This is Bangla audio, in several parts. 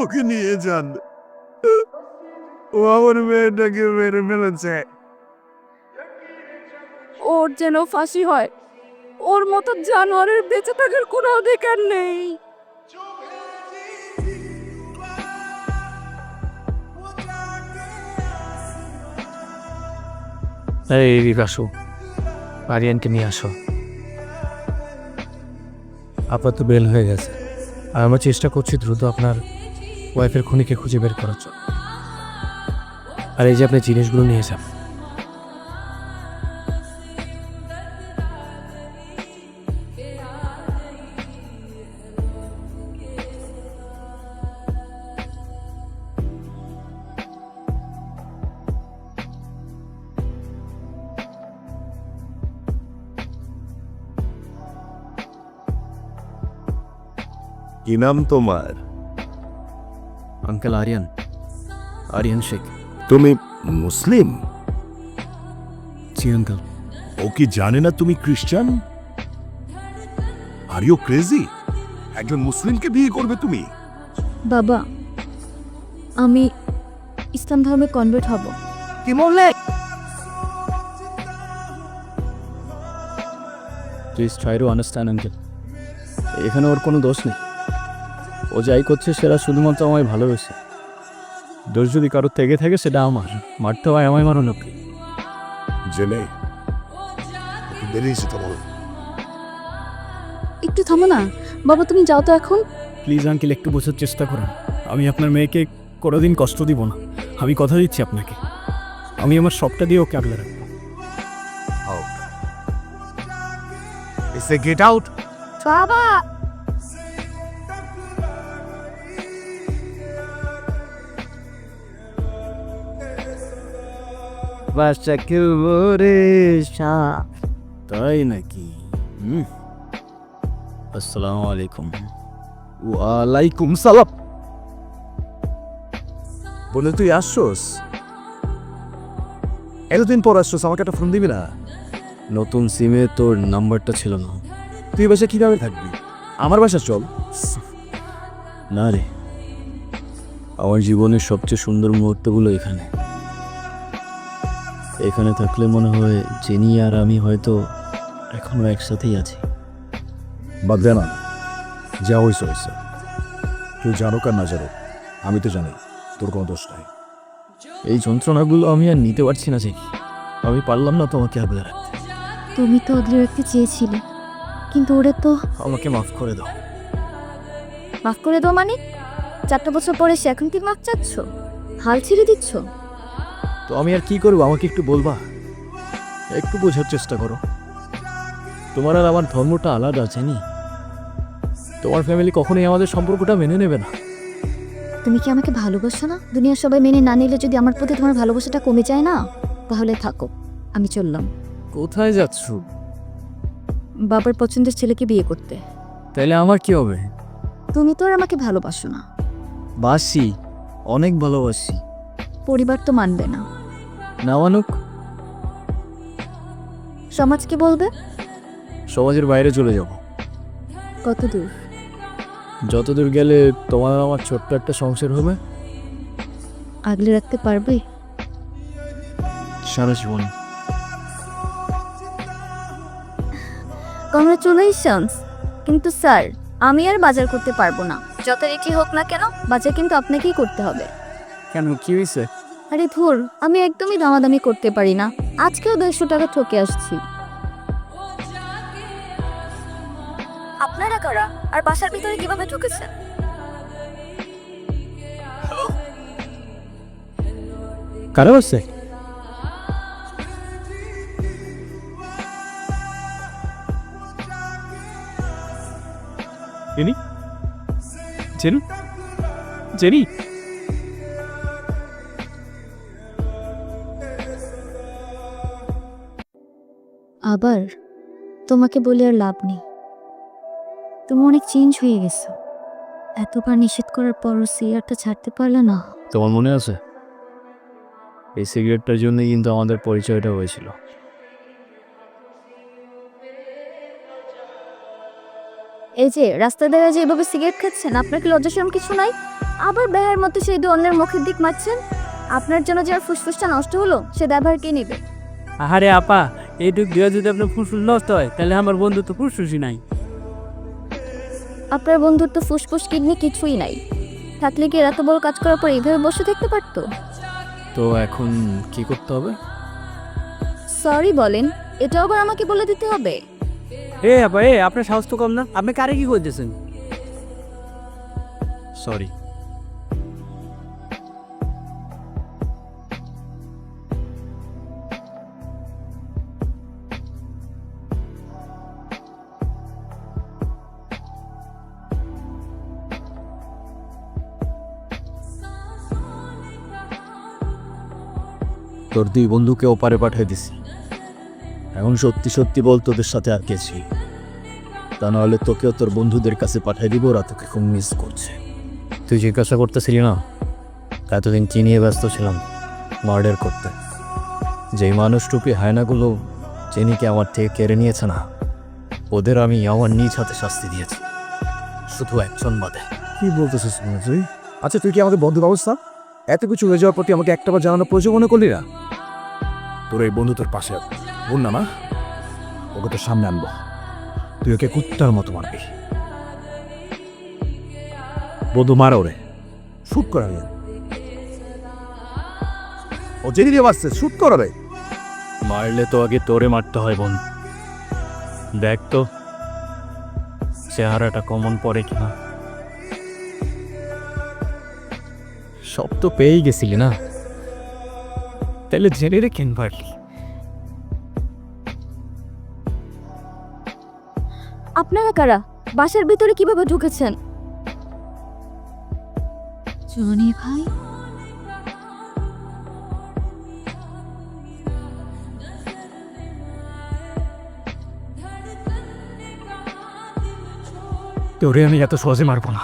ওকে নিয়ে যান। ও আমার মেয়েটাকে মেরে ফেলেছে। ওর যেন ফাঁসি হয় ওর মতো জানোয়ারের বেঁচে থাকার কোনো অধিকার নেই। এই বিকাশু আরিয়ানকে নিয়ে আসো। আপনার তো বেল হয়ে গেছে। আর আমরা চেষ্টা করছি দ্রুত আপনার ওয়াইফের খুনিকে খুঁজে বের করার জন্য। আর এই যে আপনি জিনিসগুলো নিয়ে যান। কি নাম তোমার? আঙ্কেল আরিয়ান। আরিয়ান শেখ। তুমি মুসলিম? জি আঙ্কেল। ও কি জানে না তুমি খ্রিস্টান আর ইউ ক্রেজি একজন মুসলিমকে বিয়ে করবে তুমি? বাবা আমি ইসলাম ধর্মে কনভার্ট হব। কি বললে? Please try to understand uncle. এখানে ওর কোনো দোষ নেই। ও যাই করছে সেটা শুধুমাত্র আমায় ভালোবেসে। দোষ যদি কারোর থেকে থাকে সেটা আমার। মারতে হয় আমায় মারো লোকে জেনে বেরিয়েছে তোমার একটু থামো না। বাবা তুমি যাও তো এখন। প্লিজ আঙ্কেল একটু বোঝার চেষ্টা করুন। আমি আপনার মেয়েকে কোনোদিন কষ্ট দিব না। আমি কথা দিচ্ছি আপনাকে। আমি আমার সবটা দিয়ে ওকে আগলে রাখব। আউট এসে গেট আউট বাবা! বাসাকে বরে তাই নাকি? হুম। আসসালামু আলাইকুম ওয়ালাইকুম সালাম। বলে তুই আসছোস? এতদিন পর আসছোস আমাকে একটা ফোন দিবি না? নতুন সিমে তোর নাম্বারটা ছিল না। তুই বাসা কীভাবে থাকবি? আমার বাসা চল। না রে। আমার জীবনের সবচেয়ে সুন্দর মুহূর্তগুলো এখানে। এখানে থাকলে মনে হয় জেনি আর আমি হয়তো এখনও একসাথেই আছি। বাদ দে না যা হয়েছে হয়েছে তুই জানো কার না জানো আমি তো জানি তোর কোনো দোষ নাই। এই যন্ত্রণাগুলো আমি আর নিতে পারছি না জেনি। আমি পারলাম না তোমাকে আগলে রাখতে। তুমি তো আগলে রাখতে চেয়েছিলে কিন্তু ওরে তো আমাকে মাফ করে দাও। মাফ করে দাও মানে? চারটা বছর পরে সে এখন কি মাফ চাচ্ছ? হাল ছেড়ে দিচ্ছ? তো আমি আর কি করব? আমাকে একটু বলবা? একটু বোঝার চেষ্টা করো। তোমার আর আমার ধর্মটা আলাদা জানি। তোমার ফ্যামিলি কখনোই আমাদের সম্পর্কটা মেনে নেবে না। তুমি কি আমাকে ভালোবাসো না? দুনিয়ার সবাই মেনে না নিলে যদি আমার প্রতি তোমার ভালোবাসাটা কমে যায় না? তাহলে থাকো আমি চললাম। কোথায় যাচ্ছ? বাবার পছন্দের ছেলেকে বিয়ে করতে। তাইলে আমার কি হবে? তুমি তো আর আমাকে ভালোবাসো না। বাসি অনেক ভালোবাসি। পরিবার তো মানবে না। না মানুক সমাজ কি বলবে? সমাজের বাইরে চলে যাব। কত দূর? যতদূর গেলে তোমার আমার ছোট্ট একটা সংসার হবে। আগলে রাখতে পারবে? সারা জীবন। কংগ্রেচুলেশনস কিন্তু স্যার আমি আর বাজার করতে পারব না। যত রেখে হোক না কেন বাজার কিন্তু আপনাকেই করতে হবে। কেন? কি হয়েছে আরে ধুর আমি একদমই দামাদামি করতে পারি না। আজকেও দেড়শো টাকা ঠকে আসছি। আপনারা কারা? আর বাসার ভিতরে কীভাবে ঢুকেছেন? কারা বসছে জেনি? জেনু? জেনি? আবার তোমাকে বলে আর লাভ নেই। তুমি অনেক চেঞ্জ হয়ে গেছো। এতবার নিষেধ করার পরও সিগারটা ছাড়তে পারলে না। তোমার মনে আছে? এই সিগারেটটার জন্যই কিন্তু আমাদের পরিচয়টা হয়েছিল। এই যে রাস্তা দিয়ে যে এভাবে সিগারেট খাচ্ছেন আপনার কি লজ্জাশরম কিছু নাই? আবার বেহার মতো সেই দু অন্যের মুখের দিক মারছেন? আপনার জন্য যার ফুসফুসটা নষ্ট হলো সে দায়ভার কে নেবে? আহারে আপা এইটুক দিয়ে যদি আপনার ফুসফুস নষ্ট হয় তাহলে আমার বন্ধু তো ফুসফুসই নাই। আপনার বন্ধুর তো ফুসফুস কিডনি কিছুই নাই। থাকলে কি এত বড় কাজ করার পর এইভাবে বসে থাকতে পারতো? তো এখন কি করতে হবে? সরি বলেন এটা আবার আমাকে বলে দিতে হবে। এ আপা এ আপনার সাহস তো কম না। আপনি কারে কি করতেছেন? সরি। তোর দুই বন্ধুকে ওপারে পাঠিয়ে দিছি। এখন সত্যি সত্যি বল তোদের সাথে আর গেছি তা নাহলে তোকেও তোর বন্ধুদের কাছে পাঠিয়ে দিব ওরা তোকে খুব মিস করছে। তুই জিজ্ঞাসা করতেছিলি না? এতদিন কি নিয়ে ব্যস্ত ছিলাম? মার্ডার করতে। যেই মানুষটুপি হায়নাগুলো চিনিকে আমার থেকে কেড়ে নিয়েছে না ওদের আমি আমার নিজ হাতে শাস্তি দিয়েছি। শুধু একজন বাদে। কি বলতেছিস তুই? আচ্ছা তুই কি আমাদের বন্ধু ব্যবস্থা? এত কিছু হয়ে যাওয়ার প্রতি আমাকে একটাবার জানানোর প্রয়োজন মনে করলি না? তোর এই বন্ধু তোর পাশে বল না না ওকে তোর সামনে আনব। তুই ওকে কুত্তার মতো মারবি। বন্ধু মারা ওরে। শুট করা হবে ও জেনে দিয়ে বাসছে শুট করাবে মারলে তো আগে তোরে মারতে হয় বোন। দেখ তো চেহারাটা কমন পড়ে কিনা। সব তো পেয়েই গেছিলি না? তাহলে জেনে রে কেন পারলি আপনারা কারা? বাসার ভিতরে কীভাবে ঢুকেছেন? জনি ভাই? তোরে আমি এত সহজে মারবো না।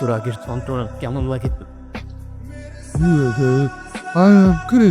তোর আগের যন্ত্রণা কেমন লাগে করে